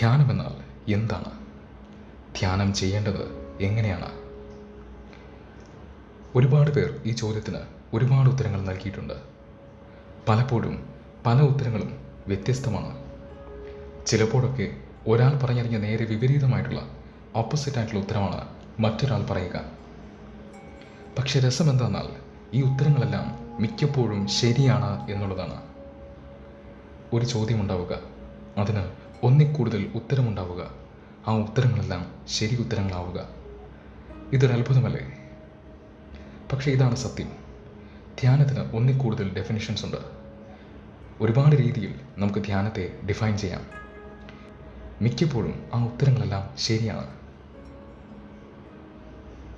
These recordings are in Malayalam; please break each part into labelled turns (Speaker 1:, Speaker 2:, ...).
Speaker 1: ധ്യാനമെന്നാൽ എന്താണ്? ധ്യാനം ചെയ്യേണ്ടത് എങ്ങനെയാണ്? ഒരുപാട് പേർ ഈ ചോദ്യത്തിന് ഒരുപാട് ഉത്തരങ്ങൾ നൽകിയിട്ടുണ്ട്. പലപ്പോഴും പല ഉത്തരങ്ങളും വ്യത്യസ്തമാണ്. ചിലപ്പോഴൊക്കെ ഒരാൾ പറഞ്ഞറിഞ്ഞ നേരെ വിപരീതമായിട്ടുള്ള ഓപ്പോസിറ്റ് ആയിട്ടുള്ള ഉത്തരമാണ് മറ്റൊരാൾ പറയുക. പക്ഷെ രസം എന്താണെന്നാൽ ഈ ഉത്തരങ്ങളെല്ലാം മിക്കപ്പോഴും ശരിയാണ് എന്നുള്ളതാണ്. ഒരു ചോദ്യമുണ്ടാവുക അതിന് ഒന്നിൽ കൂടുതൽ ഉത്തരമുണ്ടാവുക. ആ ഉത്തരങ്ങളെല്ലാം ശരി ഉത്തരങ്ങളാവുക. ഇതൊരു അത്ഭുതമല്ലേ? പക്ഷേ ഇതാണ് സത്യം. ധ്യാനത്തിന് ഒന്നിൽ കൂടുതൽ ഡെഫിനിഷൻസ് ഉണ്ട്. ഒരുപാട് രീതിയിൽ നമുക്ക് ധ്യാനത്തെ ഡിഫൈൻ ചെയ്യാം. മിക്കപ്പോഴും ആ ഉത്തരങ്ങളെല്ലാം ശരിയാണ്.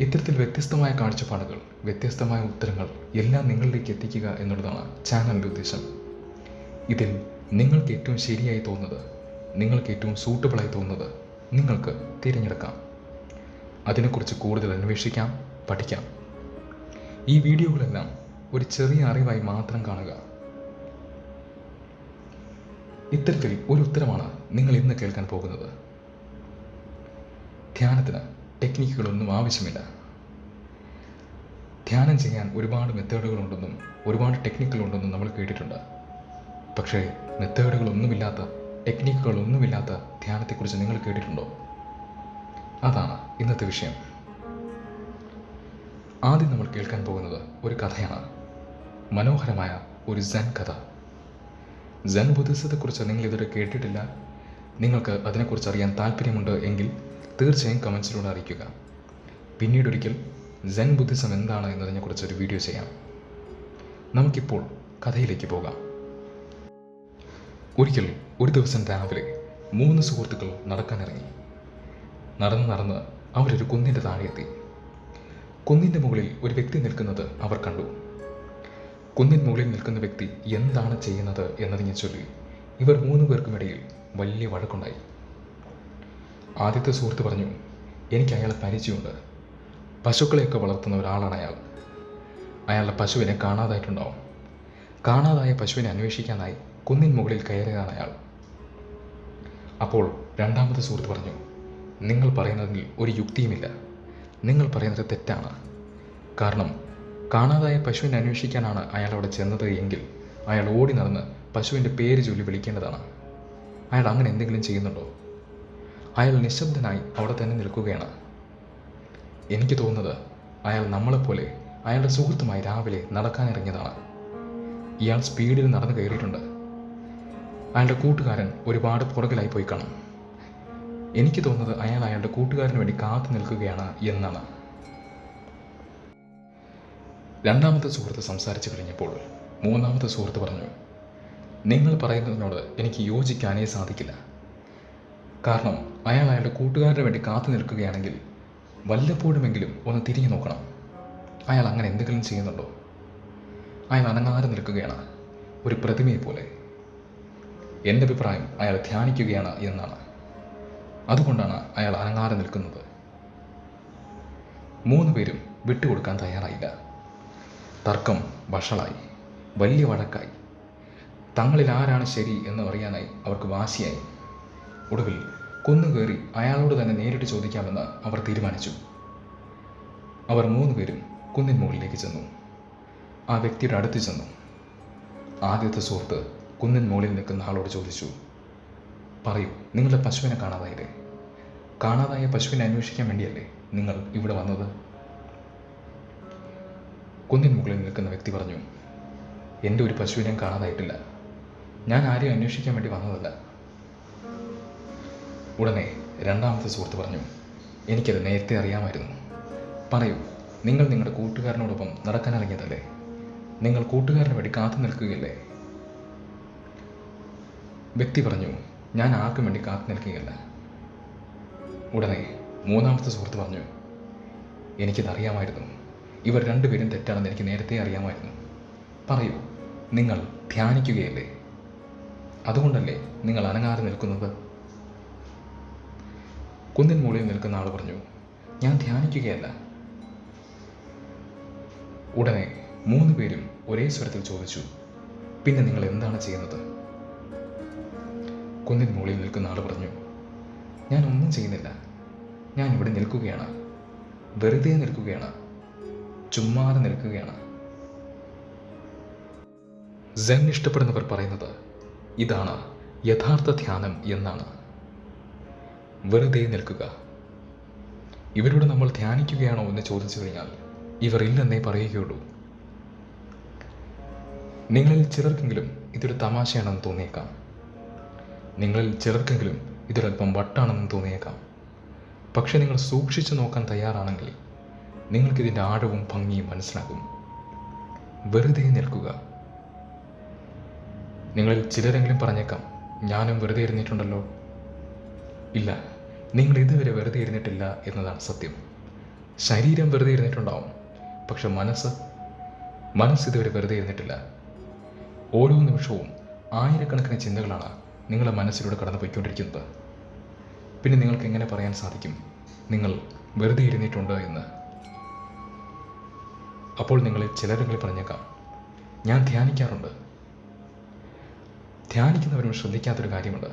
Speaker 1: ഇത്തരത്തിൽ വ്യത്യസ്തമായ കാഴ്ചപ്പാടുകൾ വ്യത്യസ്തമായ ഉത്തരങ്ങൾ എല്ലാം നിങ്ങളിലേക്ക് എത്തിക്കുക എന്നുള്ളതാണ് ചാനലിന്റെ ഉദ്ദേശം. ഇതിൽ നിങ്ങൾക്ക് ഏറ്റവും ശരിയായി തോന്നുന്നത് നിങ്ങൾക്ക് ഏറ്റവും സൂട്ടബിളായി തോന്നുന്നത് നിങ്ങൾക്ക് തിരഞ്ഞെടുക്കാം. അതിനെക്കുറിച്ച് കൂടുതൽ അന്വേഷിക്കാം പഠിക്കാം. ഈ വീഡിയോകളെല്ലാം ഒരു ചെറിയ അറിവായി മാത്രം കാണുക. ഇത്തരത്തിൽ ഒരു ഉത്തരമാണ് നിങ്ങൾ ഇന്ന് കേൾക്കാൻ പോകുന്നത്. ധ്യാനത്തിന് ടെക്നിക്കുകളൊന്നും ആവശ്യമില്ല. ധ്യാനം ചെയ്യാൻ ഒരുപാട് മെത്തേഡുകളുണ്ടെന്നും ഒരുപാട് ടെക്നിക്കുകളുണ്ടെന്നും നമ്മൾ കേട്ടിട്ടുണ്ട്. പക്ഷേ മെത്തേഡുകളൊന്നുമില്ലാത്ത ടെക്നിക്കുകളൊന്നുമില്ലാത്ത ധ്യാനത്തെക്കുറിച്ച് നിങ്ങൾ കേട്ടിട്ടുണ്ടോ? അതാണ് ഇന്നത്തെ വിഷയം. ആദ്യം നമ്മൾ കേൾക്കാൻ പോകുന്നത് ഒരു കഥയാണ്. മനോഹരമായ ഒരു സെൻ കഥ. സെൻ ബുദ്ധിസത്തെക്കുറിച്ച് നിങ്ങൾ ഇതുവരെ കേട്ടിട്ടില്ല. നിങ്ങൾക്ക് അതിനെക്കുറിച്ച് അറിയാൻ താല്പര്യമുണ്ട് എങ്കിൽ തീർച്ചയായും കമൻസിലൂടെ അറിയിക്കുക. പിന്നീടൊരിക്കൽ സെൻ ബുദ്ധിസം എന്താണ് എന്നതിനെക്കുറിച്ച് ഒരു വീഡിയോ ചെയ്യാം. നമുക്കിപ്പോൾ കഥയിലേക്ക് പോകാം. ഒരിക്കൽ ഒരു ദിവസം രാവിലെ മൂന്ന് സുഹൃത്തുക്കൾ നടക്കാനിറങ്ങി. നടന്ന് നടന്ന് അവരൊരു കുന്നിന്റെ താഴെയെത്തി. കുന്നിന്റെ മുകളിൽ ഒരു വ്യക്തി നിൽക്കുന്നത് അവർ കണ്ടു. കുന്നിൻ മുകളിൽ നിൽക്കുന്ന വ്യക്തി എന്താണ് ചെയ്യുന്നത് എന്നതിനെ ചൊല്ലി ഇവർ മൂന്ന് പേർക്കുമിടയിൽ വലിയ വഴക്കുണ്ടായി. ആദ്യത്തെ സുഹൃത്ത് പറഞ്ഞു എനിക്ക് അയാളെ പരിചയമുണ്ട്. പശുക്കളെയൊക്കെ വളർത്തുന്ന ഒരാളാണ് അയാൾ. അയാളുടെ പശുവിനെ കാണാതായിട്ടുണ്ടാവും. കാണാതായ പശുവിനെ അന്വേഷിക്കാനായി കുന്നിൻ മുകളിൽ കയറിയതാണ് അയാൾ. അപ്പോൾ രണ്ടാമത്തെ സുഹൃത്ത് പറഞ്ഞു നിങ്ങൾ പറയുന്നതിൽ ഒരു യുക്തിയുമില്ല. നിങ്ങൾ പറയുന്നത് തെറ്റാണ്. കാരണം കാണാതായ പശുവിനെ അന്വേഷിക്കാനാണ് അയാൾ അവിടെ ചെന്നത് എങ്കിൽ അയാൾ ഓടി നടന്ന് പശുവിന്റെ പേര് ചൊല്ലി വിളിക്കേണ്ടതാണ്. അയാൾ അങ്ങനെ എന്തെങ്കിലും ചെയ്യുന്നുണ്ടോ? അയാൾ നിശബ്ദനായി അവിടെ തന്നെ നിൽക്കുകയാണ്. എനിക്ക് തോന്നുന്നത് അയാൾ നമ്മളെപ്പോലെ അയാളുടെ സുഹൃത്തുമായി രാവിലെ നടക്കാനിറങ്ങിയതാണ്. ഇയാൾ സ്പീഡിൽ നടന്നു കയറിയിട്ടുണ്ട്. അയാളുടെ കൂട്ടുകാരൻ ഒരുപാട് പുറകിലായി പോയി കാണും. എനിക്ക് തോന്നുന്നത് അയാൾ അയാളുടെ കൂട്ടുകാരന് വേണ്ടി കാത്തു നിൽക്കുകയാണ് എന്നാണ്. രണ്ടാമത്തെ സുഹൃത്ത് സംസാരിച്ചു കഴിഞ്ഞപ്പോൾ മൂന്നാമത്തെ സുഹൃത്ത് പറഞ്ഞു നിങ്ങൾ പറയുന്നതിനോട് എനിക്ക് യോജിക്കാനേ സാധിക്കില്ല. കാരണം അയാൾ അയാളുടെ കൂട്ടുകാരന് വേണ്ടി കാത്തു നിൽക്കുകയാണെങ്കിൽ വല്ലപ്പോഴുമെങ്കിലും ഒന്ന് തിരിഞ്ഞു നോക്കണം. അയാൾ അങ്ങനെ എന്തെങ്കിലും ചെയ്യുന്നുണ്ടോ? അയാൾ അനങ്ങാതെ നിൽക്കുകയാണ്. ഒരു പ്രതിമയെ പോലെ എന്റെ അഭിപ്രായം അയാൾ ധ്യാനിക്കുകയാണ് എന്നാണ്. അതുകൊണ്ടാണ് അയാൾ അനങ്ങാതെ നിൽക്കുന്നത്. മൂന്ന് പേരും വിട്ടുകൊടുക്കാൻ തയ്യാറായില്ല. തർക്കം വഷളായി. വലിയ വഴക്കായി. തങ്ങളിൽ ആരാണ് ശരി എന്ന് അറിയാനായി അവർക്ക് വാശിയായി. ഒടുവിൽ കുന്നുകയറി അയാളോട് തന്നെ നേരിട്ട് ചോദിക്കാമെന്ന് അവർ തീരുമാനിച്ചു. അവർ മൂന്ന് പേരും കുന്നിൻ മുകളിലേക്ക് ചെന്നു. ആ വ്യക്തിയുടെ അടുത്ത് ചെന്നു. ആദ്യത്തെ സുഹൃത്ത് കുന്നിൻ മുകളിൽ നിൽക്കുന്ന ആളോട് ചോദിച്ചു പറയൂ നിങ്ങളുടെ പശുവിനെ കാണാതായില്ലേ? കാണാതായ പശുവിനെ അന്വേഷിക്കാൻ വേണ്ടിയല്ലേ നിങ്ങൾ ഇവിടെ വന്നത്? കുന്നിൻ മുകളിൽ നിൽക്കുന്ന വ്യക്തി പറഞ്ഞു എന്റെ ഒരു പശുവിനെയും കാണാതായിട്ടില്ല. ഞാൻ ആരെയും അന്വേഷിക്കാൻ വേണ്ടി വന്നതല്ല. ഉടനെ രണ്ടാമത്തെ സുഹൃത്ത് പറഞ്ഞു എനിക്കത് നേരത്തെ അറിയാമായിരുന്നു. പറയൂ നിങ്ങൾ നിങ്ങളുടെ കൂട്ടുകാരനോടൊപ്പം നടക്കാനിറങ്ങിയതല്ലേ നിങ്ങൾ കൂട്ടുകാരന് വേണ്ടി കാത്തു നിൽക്കുകയല്ലേ? വ്യക്തി പറഞ്ഞു ഞാൻ ആർക്കും വേണ്ടി കാത്തു നിൽക്കുകയല്ല ഉടനെ മൂന്നാമത്തെ സുഹൃത്ത് പറഞ്ഞു എനിക്കിതറിയാമായിരുന്നു. ഇവർ രണ്ടുപേരും തെറ്റാണെന്ന് എനിക്ക് നേരത്തെ അറിയാമായിരുന്നു. പറയൂ നിങ്ങൾ ധ്യാനിക്കുകയല്ലേ? അതുകൊണ്ടല്ലേ നിങ്ങൾ അനങ്ങാതെ നിൽക്കുന്നത്? കുന്നിൻ മുകളിൽ നിൽക്കുന്ന ആൾ പറഞ്ഞു ഞാൻ ധ്യാനിക്കുകയല്ല. ഉടനെ മൂന്ന് പേരും ഒരേ സ്വരത്തിൽ ചോദിച്ചു പിന്നെ നിങ്ങൾ എന്താണ് ചെയ്യുന്നത്? കുന്നിൻ മുകളിൽ നിൽക്കുന്ന ആൾ പറഞ്ഞു ഞാൻ ഒന്നും ചെയ്യുന്നില്ല. ഞാൻ ഇവിടെ നിൽക്കുകയാണ്. വെറുതെ നിൽക്കുകയാണ്. ചുമ്മാതെ നിൽക്കുകയാണ്. സെൻ ഇഷ്ടപ്പെടുന്നവർ പറയുന്നത് ഇതാണ് യഥാർത്ഥ ധ്യാനം എന്നാണ്. വെറുതെ നിൽക്കുക. ഇവരോട് നമ്മൾ ധ്യാനിക്കുകയാണോ എന്ന് ചോദിച്ചു കഴിഞ്ഞാൽ ഇവർ ഇല്ലെന്നേ പറയുകയുള്ളൂ. നിങ്ങളിൽ ചിലർക്കെങ്കിലും ഇതൊരു തമാശയാണെന്ന് തോന്നിയേക്കാം. നിങ്ങളിൽ ചിലർക്കെങ്കിലും ഇതൊരല്പം വട്ടാണെന്ന് തോന്നിയേക്കാം. പക്ഷെ നിങ്ങൾ സൂക്ഷിച്ചു നോക്കാൻ തയ്യാറാണെങ്കിൽ നിങ്ങൾക്കിതിന്റെ ആഴവും ഭംഗിയും മനസ്സിലാകും. വെറുതെ നിൽക്കുക. നിങ്ങളിൽ ചിലരെങ്കിലും പറഞ്ഞേക്കാം ഞാനും വെറുതെ ഇരുന്നിട്ടുണ്ടല്ലോ. ഇല്ല നിങ്ങൾ ഇതുവരെ വെറുതെ ഇരുന്നിട്ടില്ല എന്നതാണ് സത്യം. ശരീരം വെറുതെ ഇരുന്നിട്ടുണ്ടാവും പക്ഷെ മനസ്സ് മനസ്സ് ഇതുവരെ വെറുതെ ഇരുന്നിട്ടില്ല. ഓരോ നിമിഷവും ആയിരക്കണക്കിന് ചിന്തകളാണ് നിങ്ങളുടെ മനസ്സിലൂടെ കടന്നു പോയിക്കൊണ്ടിരിക്കുന്നത് പിന്നെ നിങ്ങൾക്ക് എങ്ങനെ പറയാൻ സാധിക്കും? നിങ്ങൾ വെറുതെ ഇരുന്നിട്ടുണ്ട് എന്ന്? അപ്പോൾ നിങ്ങളിൽ ചിലരെങ്കിലും പറഞ്ഞേക്കാം. ഞാൻ ധ്യാനിക്കാറുണ്ട്. ധ്യാനിക്കുന്നവരും ശ്രദ്ധിക്കാത്തൊരു കാര്യമുണ്ട്.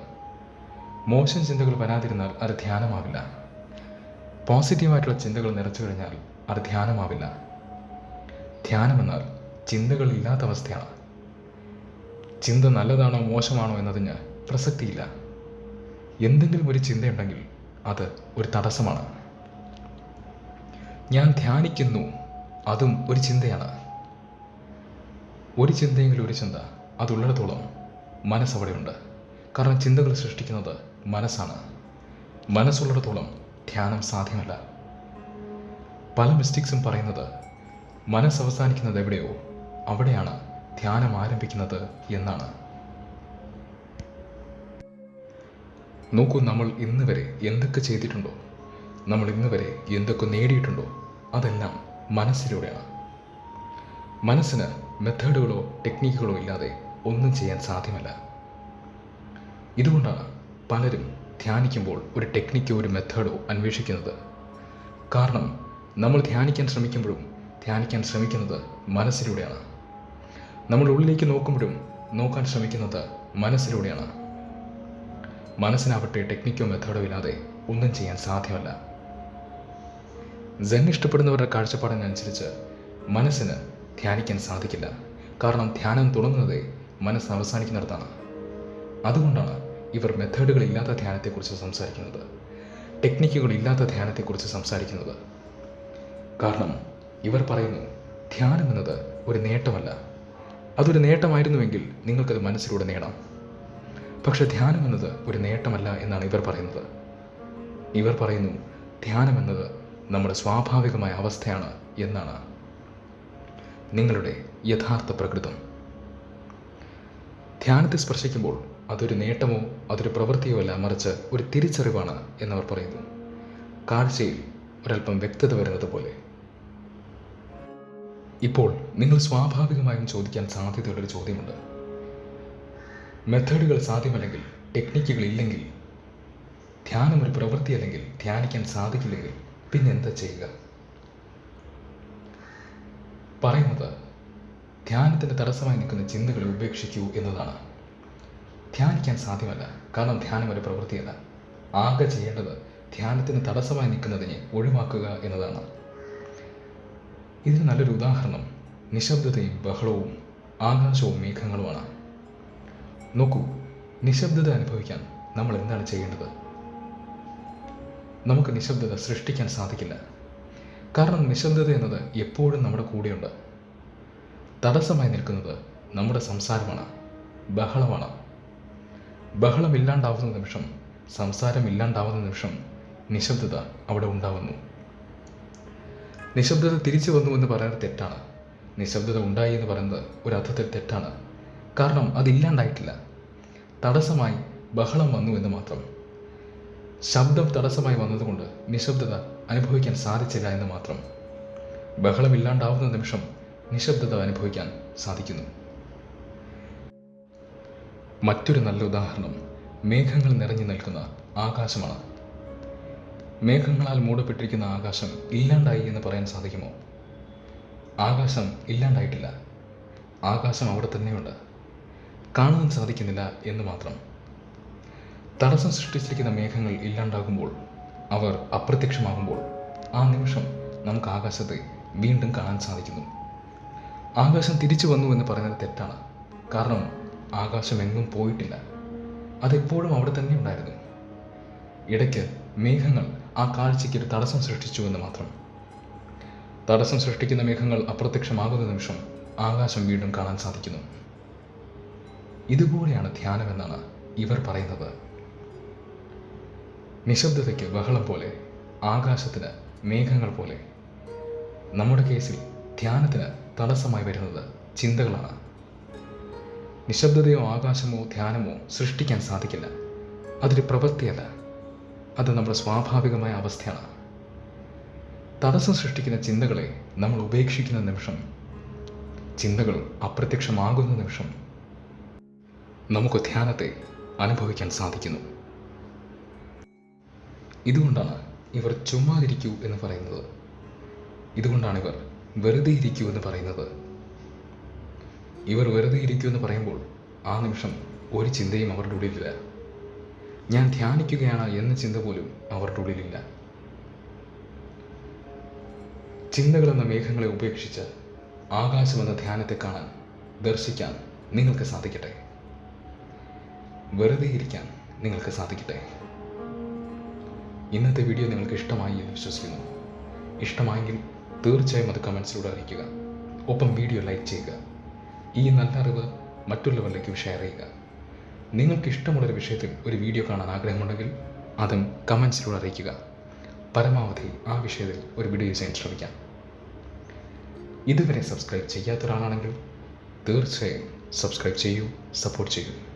Speaker 1: മോശം ചിന്തകൾ വരാതിരുന്നാൽ അത് ധ്യാനമാവില്ല. പോസിറ്റീവായിട്ടുള്ള ചിന്തകൾ നിറച്ചു കഴിഞ്ഞാൽ അത് ധ്യാനമാവില്ല. ധ്യാനമെന്നാൽ ചിന്തകൾ ഇല്ലാത്ത അവസ്ഥയാണ്. ചിന്ത നല്ലതാണോ മോശമാണോ എന്നതിന് പ്രസക്തിയില്ല. എന്തെങ്കിലും ഒരു ചിന്തയുണ്ടെങ്കിൽ അത് ഒരു തടസ്സമാണ്. ഞാൻ ധ്യാനിക്കുന്നു അതും ഒരു ചിന്തയാണ്. ഒരു ചിന്തയെങ്കിലും ഒരു ചിന്ത അതുള്ളിടത്തോളം മനസ്സവിടെയുണ്ട്. കാരണം ചിന്തകൾ സൃഷ്ടിക്കുന്നത് മനസ്സാണ്. മനസ്സുള്ളിടത്തോളം ധ്യാനം സാധ്യമല്ല. പല മിസ്റ്റേക്സും പറയുന്നത് മനസ്സ് അവസാനിക്കുന്നത് എവിടെയോ അവിടെയാണ് ധ്യാനം ആരംഭിക്കുന്നത് എന്നാണ്. നോക്കൂ നമ്മൾ ഇന്ന് വരെ എന്തൊക്കെ ചെയ്തിട്ടുണ്ടോ? നമ്മൾ ഇന്ന് വരെ എന്തൊക്കെ നേടിയിട്ടുണ്ടോ? അതെല്ലാം മനസ്സിലൂടെയാണ്. മനസ്സിന് മെത്തേഡുകളോ ടെക്നിക്കുകളോ ഇല്ലാതെ ഒന്നും ചെയ്യാൻ സാധ്യമല്ല. ഇതുകൊണ്ടാണ് പലരും ധ്യാനിക്കുമ്പോൾ ഒരു ടെക്നിക്കോ ഒരു മെത്തേഡോ അന്വേഷിക്കുന്നത്. കാരണം നമ്മൾ ധ്യാനിക്കാൻ ശ്രമിക്കുമ്പോഴും ധ്യാനിക്കാൻ ശ്രമിക്കുന്നത് മനസ്സിലൂടെയാണ്. നമ്മൾ ഉള്ളിലേക്ക് നോക്കുമ്പോഴും നോക്കാൻ ശ്രമിക്കുന്നത് മനസ്സിലൂടെയാണ്. മനസ്സിനാവട്ടെ ടെക്നിക്കോ മെത്തേഡോ ഇല്ലാതെ ഒന്നും ചെയ്യാൻ സാധ്യമല്ല. ജെൻ ഇഷ്ടപ്പെടുന്നവരുടെ കാഴ്ചപ്പാടിനനുസരിച്ച് മനസ്സിന് ധ്യാനിക്കാൻ സാധിക്കില്ല. കാരണം ധ്യാനം തുടങ്ങുന്നത് മനസ്സ് അവസാനിക്കുന്നിടത്താണ്. അതുകൊണ്ടാണ് ഇവർ മെത്തേഡുകൾ ഇല്ലാത്ത ധ്യാനത്തെക്കുറിച്ച് സംസാരിക്കുന്നത്. ടെക്നിക്കുകൾ ഇല്ലാത്ത ധ്യാനത്തെക്കുറിച്ച് സംസാരിക്കുന്നത്. കാരണം ഇവർ പറയുന്നു ധ്യാനം എന്നത് ഒരു നേട്ടമല്ല. അതൊരു നേട്ടമായിരുന്നുവെങ്കിൽ നിങ്ങൾക്കത് മനസ്സിലൂടെ നേടാം. പക്ഷെ ധ്യാനം എന്നത് ഒരു നേട്ടമല്ല എന്നാണ് ഇവർ പറയുന്നത്. ഇവർ പറയുന്നു ധ്യാനം എന്നത് നമ്മുടെ സ്വാഭാവികമായ അവസ്ഥയാണ് എന്നാണ് നിങ്ങളുടെ യഥാർത്ഥ പ്രകൃതം. ധ്യാനത്തെ സ്പർശിക്കുമ്പോൾ അതൊരു നേട്ടമോ അതൊരു പ്രവൃത്തിയോ അല്ല മറിച്ച് ഒരു തിരിച്ചറിവാണ് എന്നവർ പറയുന്നു. കാഴ്ചയിൽ ഒരല്പം വ്യക്തത വരുന്നത് പോലെ. ഇപ്പോൾ നിങ്ങൾ സ്വാഭാവികമായും ചോദിക്കാൻ സാധ്യതയുള്ളൊരു ചോദ്യമുണ്ട്. മെത്തേഡുകൾ സാധ്യമല്ലെങ്കിൽ ടെക്നിക്കുകൾ ഇല്ലെങ്കിൽ ധ്യാനം ഒരു പ്രവൃത്തി അല്ലെങ്കിൽ ധ്യാനിക്കാൻ സാധിക്കില്ലെങ്കിൽ പിന്നെ എന്താ ചെയ്യുക? പറയുന്നത് ധ്യാനത്തിന് തടസ്സമായി നിൽക്കുന്ന ചിന്തകളെ ഉപേക്ഷിക്കൂ എന്നതാണ്. ധ്യാനിക്കാൻ സാധ്യമല്ല കാരണം ധ്യാനം ഒരു പ്രവൃത്തിയല്ല. ആകെ ചെയ്യേണ്ടത് ധ്യാനത്തിന് തടസ്സമായി നിൽക്കുന്നതിനെ ഒഴിവാക്കുക എന്നതാണ്. ഇതിന് നല്ലൊരു ഉദാഹരണം നിശബ്ദതയും ബഹളവും ആകാശവും മേഘങ്ങളുമാണ്. നോക്കൂ നിശബ്ദത അനുഭവിക്കാൻ നമ്മൾ എന്താണ് ചെയ്യേണ്ടത്? നമുക്ക് നിശബ്ദത സൃഷ്ടിക്കാൻ സാധിക്കില്ല. കാരണം നിശബ്ദത എന്നത് എപ്പോഴും നമ്മുടെ കൂടെയുണ്ട്. തടസ്സമായി നിൽക്കുന്നത് നമ്മുടെ സംസാരമാണ് ബഹളമാണ്. ബഹളം ഇല്ലാണ്ടാവുന്ന നിമിഷം സംസാരം ഇല്ലാണ്ടാവുന്ന നിമിഷം നിശബ്ദത അവിടെ ഉണ്ടാവുന്നു. നിശബ്ദത തിരിച്ചു വന്നു എന്ന് പറയുന്നത് തെറ്റാണ്. നിശബ്ദത ഉണ്ടായി എന്ന് പറയുന്നത് ഒരു അർത്ഥത്തിൽ തെറ്റാണ്. കാരണം അതില്ലാണ്ടായിട്ടില്ല. തടസ്സമായി ബഹളം വന്നു എന്ന് മാത്രം. ശബ്ദം തടസ്സമായി വന്നതുകൊണ്ട് നിശബ്ദത അനുഭവിക്കാൻ സാധിച്ചില്ല എന്ന് മാത്രം. ബഹളമില്ലാണ്ടാവുന്ന നിമിഷം നിശബ്ദത അനുഭവിക്കാൻ സാധിക്കുന്നു. മറ്റൊരു നല്ല ഉദാഹരണം മേഘങ്ങൾ നിറഞ്ഞു നിൽക്കുന്ന ആകാശമാണ്. മേഘങ്ങളാൽ മൂടപ്പെട്ടിരിക്കുന്ന ആകാശം ഇല്ലാണ്ടായി എന്ന് പറയാൻ സാധിക്കുമോ? ആകാശം ഇല്ലാണ്ടായിട്ടില്ല. ആകാശം അവിടെ തന്നെയുണ്ട്. കാണാൻ സാധിക്കുന്നില്ല എന്ന് മാത്രം. തടസ്സം സൃഷ്ടിച്ചിരിക്കുന്ന മേഘങ്ങൾ ഇല്ലാണ്ടാകുമ്പോൾ അവർ അപ്രത്യക്ഷമാകുമ്പോൾ ആ നിമിഷം നമുക്ക് ആകാശത്തെ വീണ്ടും കാണാൻ സാധിക്കുന്നു. ആകാശം തിരിച്ചു വന്നു എന്ന് പറയുന്നത് തെറ്റാണ്. കാരണം ആകാശം എങ്ങും പോയിട്ടില്ല. അതെപ്പോഴും അവിടെ തന്നെ ഉണ്ടായിരുന്നു. ഇടയ്ക്ക് മേഘങ്ങൾ ആ കാഴ്ചയ്ക്ക് ഒരു തടസ്സം സൃഷ്ടിച്ചു എന്ന് മാത്രം. തടസ്സം സൃഷ്ടിക്കുന്ന മേഘങ്ങൾ അപ്രത്യക്ഷമാകുന്ന നിമിഷം ആകാശം വീണ്ടും കാണാൻ സാധിക്കുന്നു. ഇതുപോലെയാണ് ധ്യാനമെന്നാണ് ഇവർ പറയുന്നത്. നിശബ്ദതയ്ക്ക് ബഹളം പോലെ ആകാശത്തിന് മേഘങ്ങൾ പോലെ. നമ്മുടെ കേസിൽ ധ്യാനത്തിന് തടസ്സമായി വരുന്നത് ചിന്തകളാണ്. നിശബ്ദതയോ ആകാശമോ ധ്യാനമോ സൃഷ്ടിക്കാൻ സാധിക്കില്ല. അതൊരു പ്രവൃത്തിയല്ല. അത് നമ്മുടെ സ്വാഭാവികമായ അവസ്ഥയാണ്. തടസ്സം സൃഷ്ടിക്കുന്ന ചിന്തകളെ നമ്മൾ ഉപേക്ഷിക്കുന്ന നിമിഷം ചിന്തകൾ അപ്രത്യക്ഷമാകുന്ന നിമിഷം നമുക്ക് ധ്യാനത്തെ അനുഭവിക്കാൻ സാധിക്കുന്നു. ഇതുകൊണ്ടാണ് ഇവർ ചുമ്മാതിരിക്കൂ എന്ന് പറയുന്നത്. ഇതുകൊണ്ടാണ് ഇവർ വെറുതെ ഇരിക്കൂ എന്ന് പറയുന്നത്. ഇവർ വെറുതെ ഇരിക്കൂ എന്ന് പറയുമ്പോൾ ആ നിമിഷം ഒരു ചിന്തയും അവരുടെ ഉള്ളിലില്ല. ഞാൻ ധ്യാനിക്കുകയാണ് എന്ന ചിന്ത പോലും അവരുടെ ഉള്ളിലില്ല. ചിന്തകളെന്ന മേഘങ്ങളെ ഉപേക്ഷിച്ച് ആകാശമെന്ന ധ്യാനത്തെ കാണാൻ ദർശിക്കാൻ നിങ്ങൾക്ക് സാധിക്കട്ടെ? വെറുതെ ഇരിക്കാൻ നിങ്ങൾക്ക് സാധിക്കട്ടെ? ഇന്നത്തെ വീഡിയോ നിങ്ങൾക്ക് ഇഷ്ടമായി എന്ന് വിശ്വസിക്കുന്നു. ഇഷ്ടമായെങ്കിൽ തീർച്ചയായും അത് കമൻസിലൂടെ അറിയിക്കുക. ഒപ്പം വീഡിയോ ലൈക്ക് ചെയ്യുക. ഈ നല്ല അറിവ് മറ്റുള്ളവരിലേക്കും ഷെയർ ചെയ്യുക. നിങ്ങൾക്ക് ഇഷ്ടമുള്ളൊരു വിഷയത്തിൽ ഒരു വീഡിയോ കാണാൻ ആഗ്രഹമുണ്ടെങ്കിൽ അതും കമൻസിലൂടെ അറിയിക്കുക. പരമാവധി ആ വിഷയത്തിൽ ഒരു വീഡിയോ ചെയ്യാൻ ശ്രമിക്കാം. ഇതുവരെ സബ്സ്ക്രൈബ് ചെയ്യാത്ത ഒരാളാണെങ്കിൽ തീർച്ചയായും സബ്സ്ക്രൈബ് ചെയ്യൂ സപ്പോർട്ട് ചെയ്യൂ.